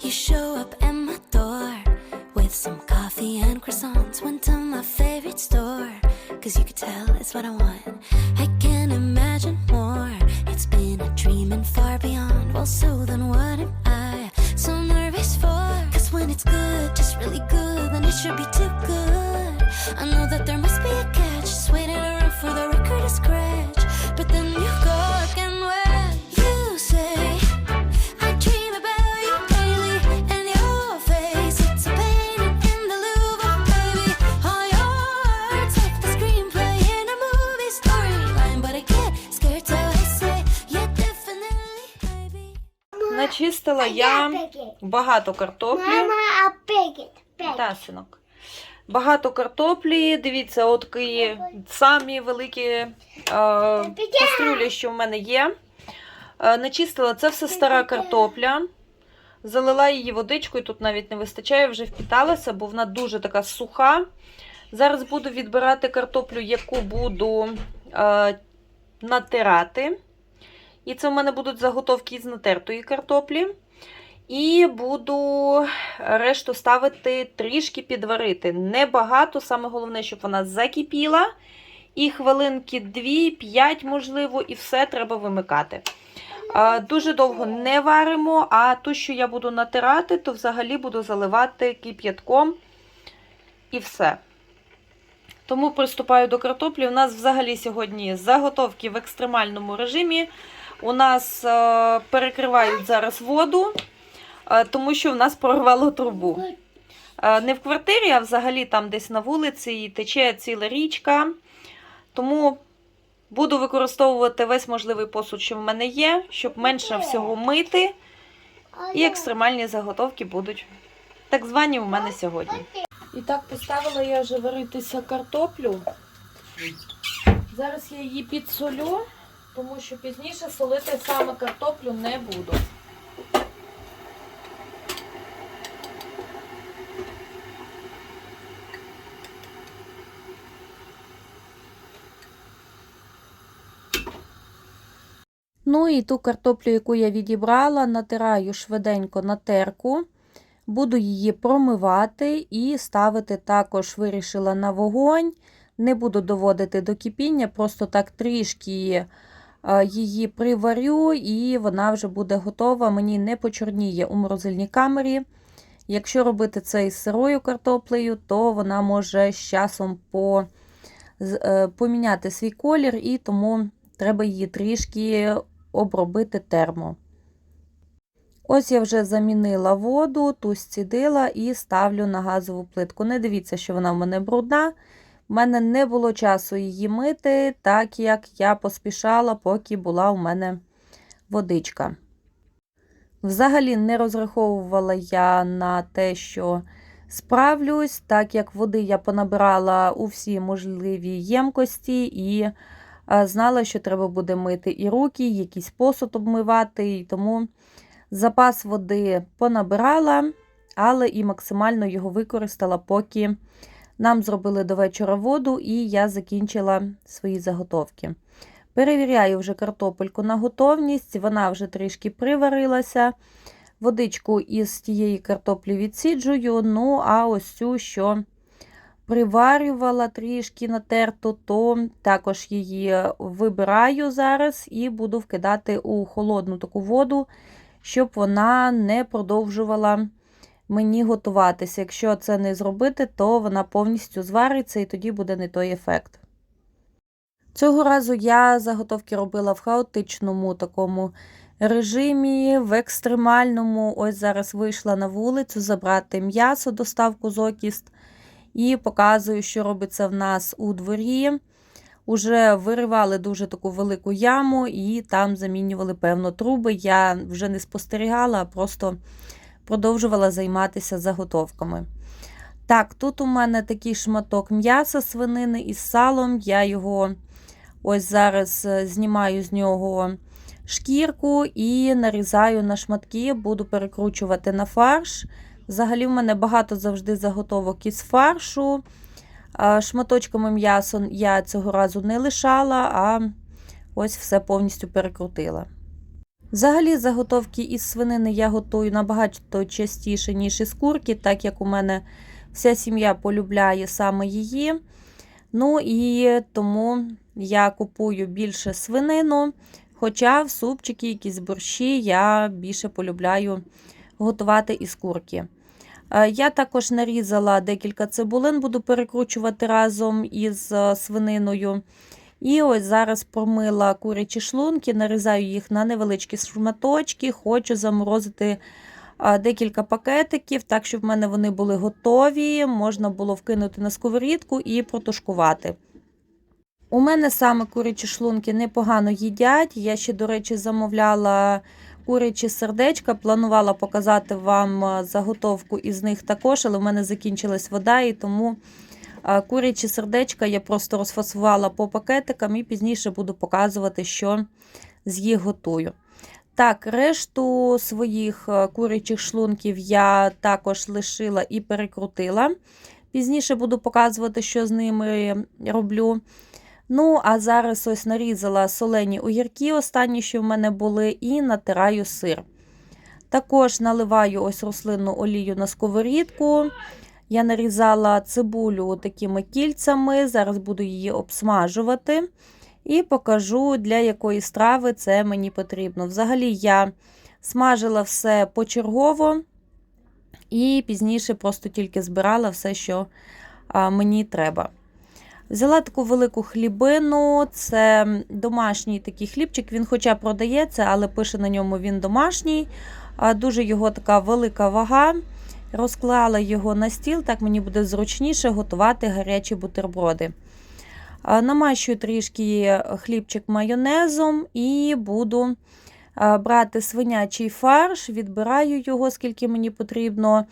You show up at my door with some coffee and croissants. Went to my favorite store, cause you could tell it's what I want. I can't imagine more. It's been a dream and far beyond. Well, so Начистила я багато картоплі. Мама, а пекет, пекет. Та, синок. Багато картоплі. Дивіться, от такі самі великі е, кастрюлі, що в мене є. Е, начистила це все стара картопля. Залила її водичкою, тут навіть не вистачає, вже впіталася, бо вона дуже така суха. Зараз буду відбирати картоплю, яку буду е, натирати. І це в мене будуть заготовки з натертої картоплі. І буду решту ставити трішки підварити. Небагато, саме головне, щоб вона закипіла. І хвилинки 2-5, можливо, і все треба вимикати. Дуже довго не варимо, а ту, що я буду натирати, то взагалі буду заливати кип'ятком і все. Тому приступаю до картоплі. У нас взагалі сьогодні заготовки в екстремальному режимі. У нас е, перекривають зараз воду, е, тому що в нас прорвало трубу. Е, Не в квартирі, а взагалі там десь на вулиці і тече ціла річка. Тому буду використовувати весь можливий посуд, що в мене є, щоб менше всього мити. І екстремальні заготовки будуть так звані у мене сьогодні. І так поставила я вже варитися картоплю. Зараз я її підсолю, тому що пізніше солити саме картоплю не буду. Ну і ту картоплю, яку я відібрала, натираю швиденько на терку. Буду її промивати і ставити також вирішила на вогонь. Не буду доводити до кипіння, просто так трішки е, її приварю, і вона вже буде готова. Мені не почорніє у морозильній камері. Якщо робити це із сирою картоплею, то вона може з часом по, е, поміняти свій колір, і тому треба її трішки обробити термо. Ось я вже замінила воду, ту зцідила і ставлю на газову плитку. Не дивіться, що вона в мене брудна. У мене не було часу її мити, так як я поспішала, поки була у мене водичка. Взагалі не розраховувала я на те, що справлюсь, так як води я понабирала у всі можливі ємкості і е, знала, що треба буде мити і руки, і якийсь посуд обмивати, і тому запас води понабирала, але і максимально його використала, поки нам зробили до вечора воду, і я закінчила свої заготовки. Перевіряю вже картопельку на готовність, вона вже трішки приварилася. Водичку із тієї картоплі відсіджую. Ну, а ось цю, що приварювала трішки натерту, то також її вибираю зараз і буду вкидати у холодну таку воду, щоб вона не продовжувала мені готуватися. Якщо це не зробити, то вона повністю звариться і тоді буде не той ефект. Цього разу я заготовки робила в хаотичному такому режимі, в екстремальному. Ось зараз вийшла на вулицю забрати м'ясо, доставку з окіст, і показую, що робиться в нас у дворі. Уже виривали дуже таку велику яму і там замінювали певно труби. Я вже не спостерігала, а просто продовжувала займатися заготовками. Так, тут у мене такий шматок м'яса свинини із салом. Я його ось зараз е, знімаю з нього шкірку і нарізаю на шматки, буду перекручувати на фарш. Взагалі, в мене багато завжди заготовок із фаршу. Шматочками м'яса я цього разу не лишала, а ось все повністю перекрутила. Взагалі, заготовки із свинини я готую набагато частіше, ніж із курки, так як у мене вся сім'я полюбляє саме її. Ну і тому я купую більше свинину, хоча в супчики, якісь борщі я більше полюбляю готувати із курки. Е, Я також нарізала декілька цибулин, буду перекручувати разом із е, свининою. І ось зараз промила курячі шлунки, нарізаю їх на невеличкі шматочки, хочу заморозити декілька пакетиків, так щоб в мене вони були готові, можна було вкинути на сковорідку і протушкувати. У мене саме курячі шлунки непогано їдять. Я ще, до речі, замовляла курячі сердечка, планувала показати вам заготовку із них також, але в мене закінчилась вода, і тому курячі сердечка я просто розфасувала по пакетикам і пізніше буду показувати, що з їх готую. Так, решту своїх е, курячих шлунків я також лишила і перекрутила. Пізніше буду показувати, що з ними роблю. Ну, а зараз ось нарізала солені огірки, останні, що в мене були, і натираю сир. Також наливаю ось рослинну олію на сковорідку. Я нарізала цибулю такими кільцями, зараз буду її обсмажувати. І покажу, для якої страви це мені потрібно. Взагалі, я смажила все почергово і пізніше просто тільки збирала все, що мені треба. Взяла таку велику хлібину, це домашній такий хлібчик, він хоча продається, але пише на ньому він домашній. Дуже його така велика вага. Розклала його на стіл, так мені буде зручніше готувати гарячі бутерброди. Намащую трішки хлібчик майонезом і буду брати свинячий фарш, відбираю його, скільки мені потрібно.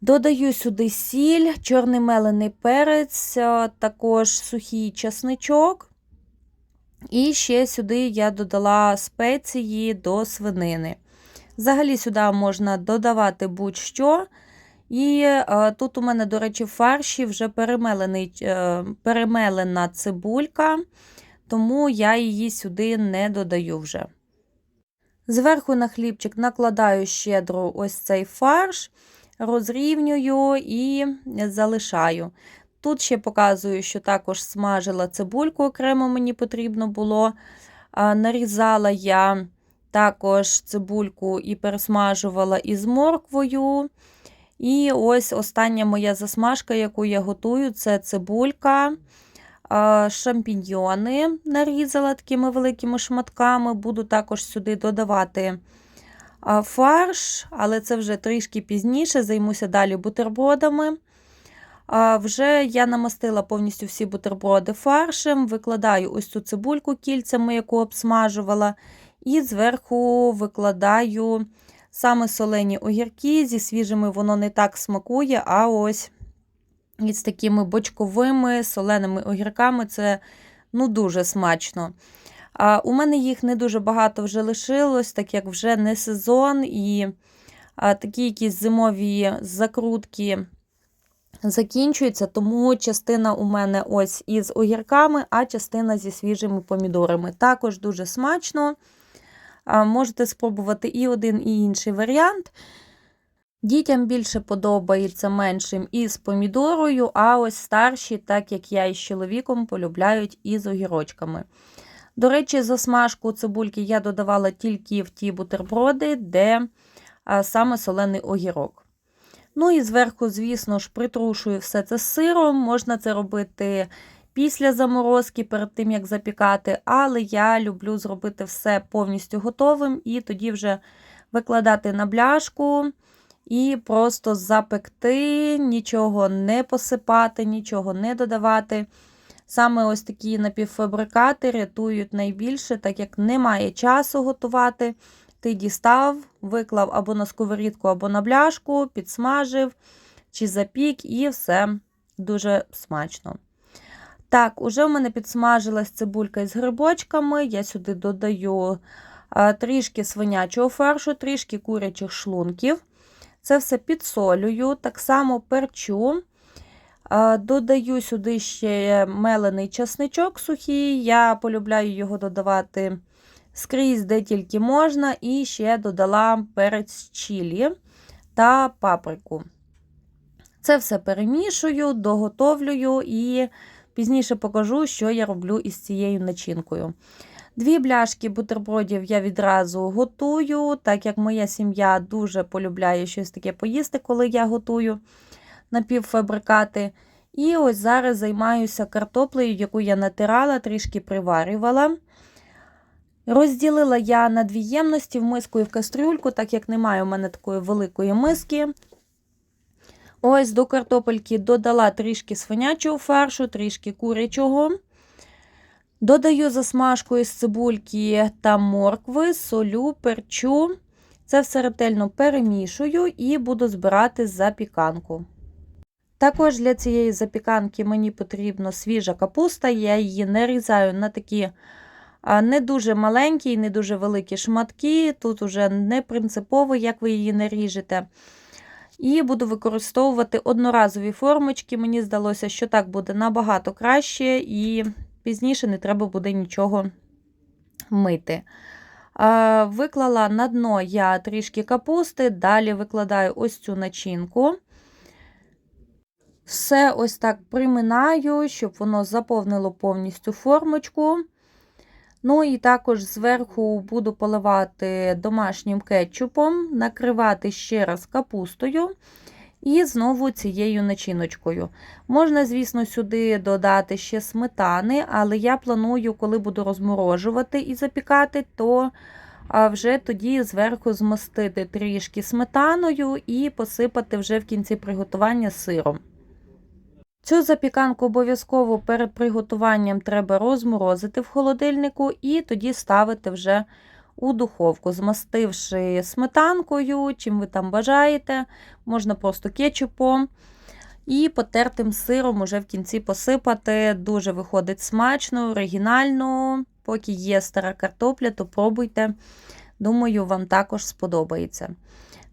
Додаю сюди сіль, чорний мелений перець, також сухий часничок. І ще сюди я додала спеції до свинини. Взагалі сюди можна додавати будь-що. І е, тут у мене, до речі, в фарші вже перемелений, е, перемелена цибулька, тому я її сюди не додаю вже. Зверху на хлібчик накладаю щедро ось цей фарш, розрівнюю і залишаю. Тут ще показую, що також смажила цибульку, окремо мені потрібно було. Нарізала я також цибульку і пересмажувала із морквою. І ось остання моя засмажка, яку я готую, це цибулька, шампіньйони нарізала такими великими шматками. Буду також сюди додавати фарш, але це вже трішки пізніше, займуся далі бутербродами. Вже я намастила повністю всі бутерброди фаршем, викладаю ось цю цибульку кільцями, яку обсмажувала, і зверху викладаю саме солені огірки. Зі свіжими воно не так смакує, а ось із такими бочковими соленими огірками це ну, дуже смачно. А, У мене їх не дуже багато вже лишилось, так як вже не сезон, і а, такі якісь зимові закрутки закінчуються, тому частина у мене ось із огірками, а частина зі свіжими помідорами. Також дуже смачно. Можете спробувати і один, і інший варіант. Дітям більше подобається меншим із помідорою, а ось старші, так як я із чоловіком, полюбляють із огірочками. До речі, засмажку цибульки я додавала тільки в ті бутерброди, де саме солений огірок. Ну і зверху, звісно ж, притрушую все це сиром. Можна це робити після заморозки, перед тим, як запікати, але я люблю зробити все повністю готовим і тоді вже викладати на бляшку і просто запекти, нічого не посипати, нічого не додавати. Саме ось такі напівфабрикати рятують найбільше, так як немає часу готувати. Ти дістав, виклав або на сковорідку, або на бляшку, підсмажив чи запік, і все дуже смачно. Так, уже в мене підсмажилась цибулька із грибочками. Я сюди додаю трішки свинячого фаршу, трішки курячих шлунків. Це все підсолюю, так само перчу. Додаю сюди ще мелений часничок сухий. Я полюбляю його додавати скрізь, де тільки можна, і ще додала перець чілі та паприку. Це все перемішую, доготовлюю і пізніше покажу, що я роблю із цією начинкою. Дві бляшки бутербродів я відразу готую, так як моя сім'я дуже полюбляє щось таке поїсти, коли я готую напівфабрикати. І ось зараз займаюся картоплею, яку я натирала, трішки приварювала. Розділила я на дві ємності в миску і в кастрюльку, так як немає у мене такої великої миски. Ось до картопельки додала трішки свинячого фаршу, трішки курячого. Додаю засмажку із цибульки та моркви, солю, перчу. Це все ретельно перемішую і буду збирати запіканку. Також для цієї запіканки мені потрібна свіжа капуста, я її нарізаю на такі не дуже маленькі і не дуже великі шматки. Тут уже не принципово, як ви її наріжете. І буду використовувати одноразові формочки. Мені здалося, що так буде набагато краще, і пізніше не треба буде нічого мити. Виклала на дно я трішки капусти, далі викладаю ось цю начинку. Все ось так приминаю, щоб воно заповнило повністю формочку. Ну і також зверху буду поливати домашнім кетчупом, накривати ще раз капустою і знову цією начиночкою. Можна, звісно, сюди додати ще сметани, але я планую, коли буду розморожувати і запікати, то вже тоді зверху змастити трішки сметаною і посипати вже в кінці приготування сиром. Цю запіканку обов'язково перед приготуванням треба розморозити в холодильнику і тоді ставити вже у духовку, змастивши сметанкою, чим ви там бажаєте, можна просто кетчупом. І потертим сиром уже в кінці посипати. Дуже виходить смачно, оригінально. Поки є стара картопля, то пробуйте. Думаю, вам також сподобається.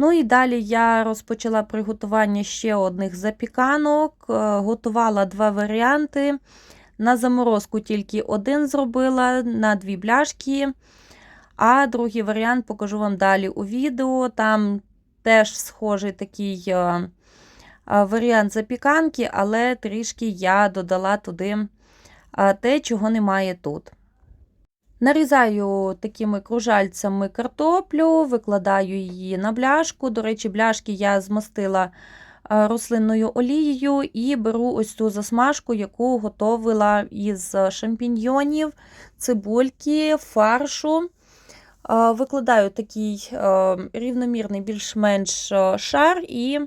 Ну і далі я розпочала приготування ще одних запіканок, е, готувала два варіанти. На заморозку тільки один зробила на дві бляшки. А другий варіант покажу вам далі у відео. Там теж схожий такий е, е, варіант запіканки, але трішки я додала туди те, чого немає тут. Нарізаю такими кружальцями картоплю, викладаю її на бляшку. До речі, бляшки я змастила рослинною олією і беру ось цю засмажку, яку готовила із шампіньйонів, цибульки, фаршу. Викладаю такий рівномірний, більш-менш шар, і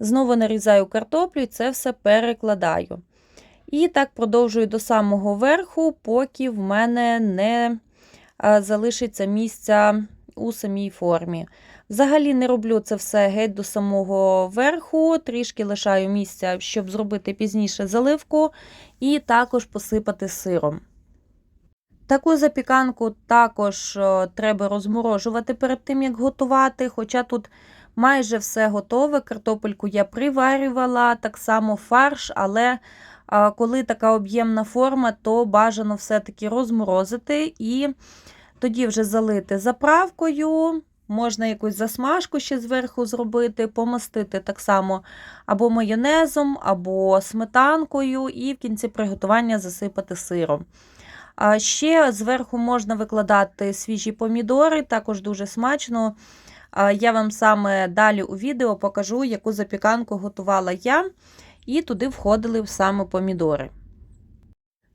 знову нарізаю картоплю і це все перекладаю. І так продовжую до самого верху, поки в мене не залишиться місця у самій формі. Взагалі не роблю це все геть до самого верху, трішки лишаю місця, щоб зробити пізніше заливку, і також посипати сиром. Таку запіканку також треба розморожувати перед тим, як готувати, хоча тут майже все готове. Картопельку я приварювала, так само фарш, але коли така об'ємна форма, то бажано все-таки розморозити і тоді вже залити заправкою. Можна якусь засмажку ще зверху зробити, помастити так само або майонезом, або сметанкою, і в кінці приготування засипати сиром. А ще зверху можна викладати свіжі помідори, також дуже смачно. Я вам саме далі у відео покажу, яку запіканку готувала я і туди входили саме помідори.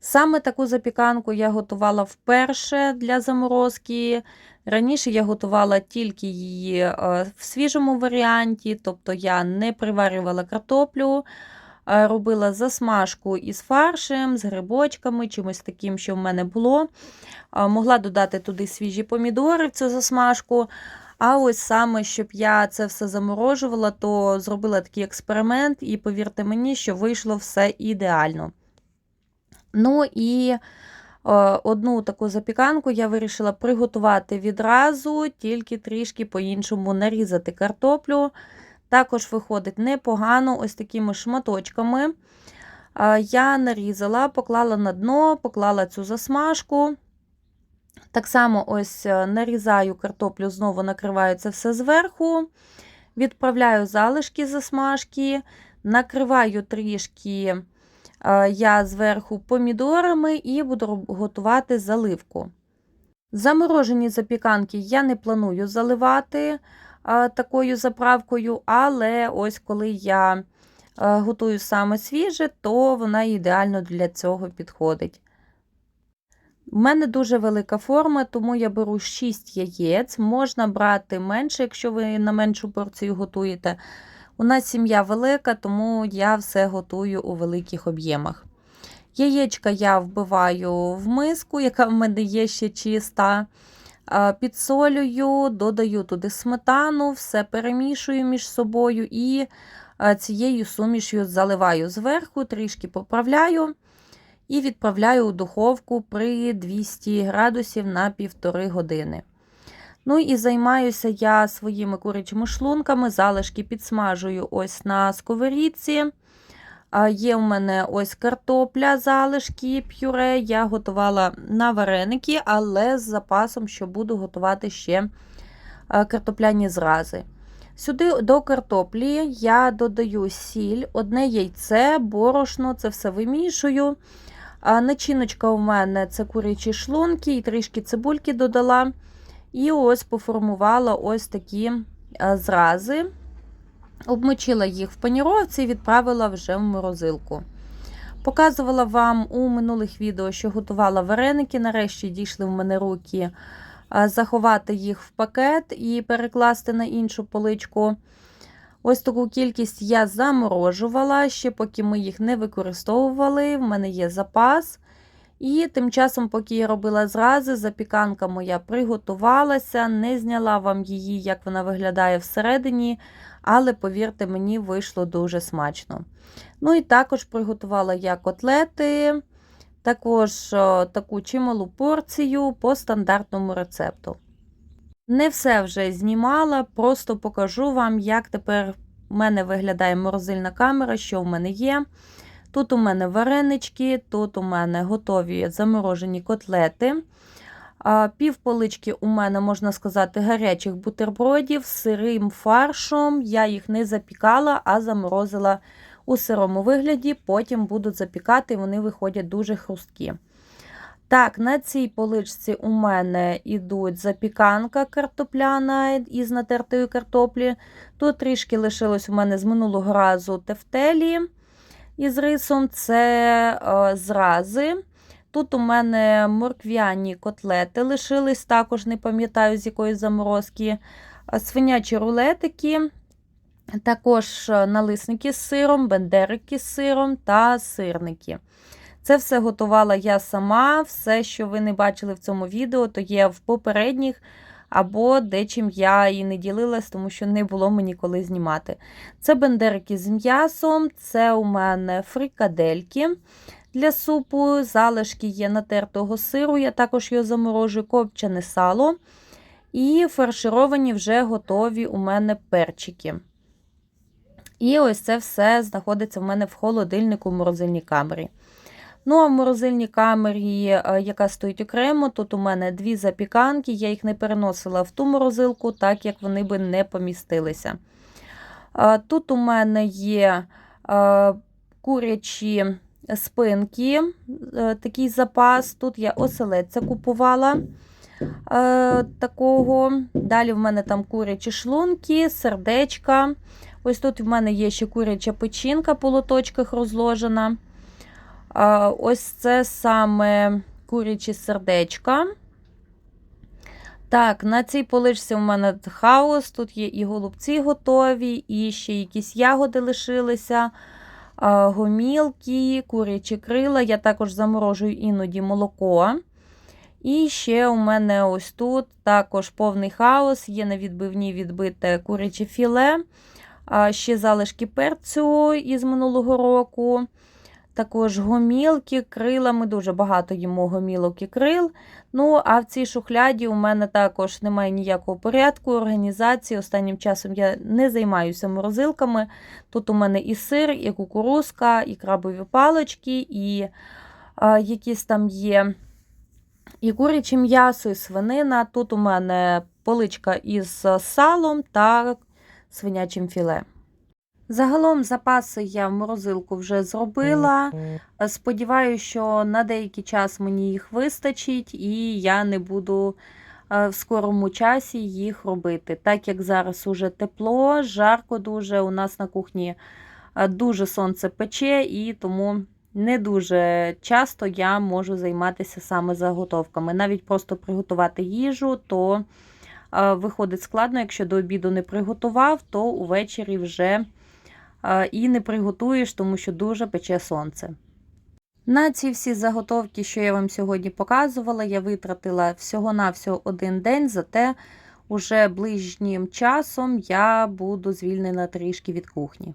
Саме таку запіканку я готувала вперше для заморозки. Раніше я готувала тільки її е, в свіжому варіанті, тобто я не приварювала картоплю, робила засмажку із фаршем, з грибочками, чимось таким, що в мене було. Могла додати туди свіжі помідори в цю засмажку. А ось саме, щоб я це все заморожувала, то зробила такий експеримент, і повірте мені, що вийшло все ідеально. Ну і е, одну таку запіканку я вирішила приготувати відразу, тільки трішки по-іншому нарізати картоплю. Також виходить непогано, ось такими шматочками. Е, я нарізала, поклала на дно, поклала цю засмажку. Так само ось е, нарізаю картоплю, знову накриваю це все зверху, відправляю залишки засмажки, накриваю трішки е, я зверху помідорами і буду готувати заливку. Заморожені запіканки я не планую заливати такою заправкою, але ось коли я готую саме свіже, то вона ідеально для цього підходить. У мене дуже велика форма, тому я беру 6 яєць. Можна брати менше, якщо ви на меншу порцію готуєте. У нас сім'я велика, тому я все готую у великих об'ємах. Яєчка я вбиваю в миску, яка в мене є ще чиста. Підсолюю, додаю туди сметану, все перемішую між собою і цією сумішю заливаю зверху, трішки поправляю і відправляю у духовку при 200 градусів на півтори години. Ну і займаюся я своїми курячими шлунками, залишки підсмажую ось на сковорідці. Є у мене ось картопля, залишки, пюре. Я готувала на вареники, але з запасом, що буду готувати ще картопляні зрази. Сюди до картоплі я додаю сіль, одне яйце, борошно, це все вимішую. Начиночка у мене це курячі шлунки і трішки цибульки додала. І ось поформувала ось такі зрази. Обмочила їх в паніровці і відправила вже в морозилку. Показувала вам у минулих відео, що готувала вареники. Нарешті дійшли в мене руки заховати їх в пакет і перекласти на іншу поличку. Ось таку кількість я заморожувала, ще поки ми їх не використовували, в мене є запас. І тим часом, поки я робила зрази, запіканка моя приготувалася, не зняла вам її, як вона виглядає всередині, але, повірте мені, вийшло дуже смачно. Ну і також приготувала я котлети, також таку чималу порцію по стандартному рецепту. Не все вже знімала, просто покажу вам, як тепер в мене виглядає морозильна камера, що в мене є. Тут у мене варенички, тут у мене готові заморожені котлети. Пів полички у мене, можна сказати, гарячих бутербродів з сирим фаршем. Я їх не запікала, а заморозила у сирому вигляді. Потім будуть запікати, вони виходять дуже хрусткі. Так, на цій поличці у мене йдуть запіканка картопляна із натертої картоплі. Тут трішки лишилось у мене з минулого разу тефтелі із рисом це е, зрази. Тут у мене морквяні котлети лишились, також не пам'ятаю, з якої заморозки. Свинячі рулетики, також е, налисники з сиром, бендерики з сиром та сирники. Це все готувала я сама. Все, що ви не бачили в цьому відео, то є в попередніх або дечим я і не ділилась, тому що не було мені коли знімати. Це бендерики з м'ясом, це у мене фрикадельки для супу, залишки є натертого сиру, я також його заморожую, копчене сало. І фаршировані вже готові у мене перчики. І ось це все знаходиться в мене в холодильнику в морозильній камері. Ну, а в морозильній камері, е, яка стоїть окремо, тут у мене дві запіканки, я їх не переносила в ту морозилку, так як вони би не помістилися. Е, Тут у мене є е, курячі спинки, такий запас. Тут я оселедця купувала такого. Далі в мене там курячі шлунки, сердечка. Ось тут в мене є ще куряча печінка по лоточках розложена. Ось це саме курячі сердечка. Так, на цій поличці у мене хаос. Тут є і голубці готові, і ще якісь ягоди лишилися, гомілки, курячі крила. Я також заморожую іноді молоко. І ще у мене ось тут також повний хаос, є на відбивні відбите куряче філе, ще залишки перцю із минулого року. Також гомілки, крила. Ми дуже багато їмо гомілок і крил. Ну, а в цій шухляді у мене також немає ніякого порядку, організації. Останнім часом я не займаюся морозилками. Тут у мене і сир, і кукурузка, і крабові палочки, і а, якісь там є І куряче м'ясо, і свинина. Тут у мене поличка із салом та свинячим філе. Загалом запаси я в морозилку вже зробила. Сподіваюся, що на деякий час мені їх вистачить, і я не буду е, в скорому часі їх робити. Так як зараз уже тепло, жарко дуже. У нас на кухні е, дуже сонце пече, і тому не дуже часто я можу займатися саме заготовками. Навіть просто приготувати їжу, то е, виходить складно, якщо до обіду не приготував, то увечері вже і не приготуєш, тому що дуже пече сонце. На ці всі заготовки, що я вам сьогодні показувала, я витратила всього-навсього один день, зате уже ближнім часом я буду звільнена трішки від кухні.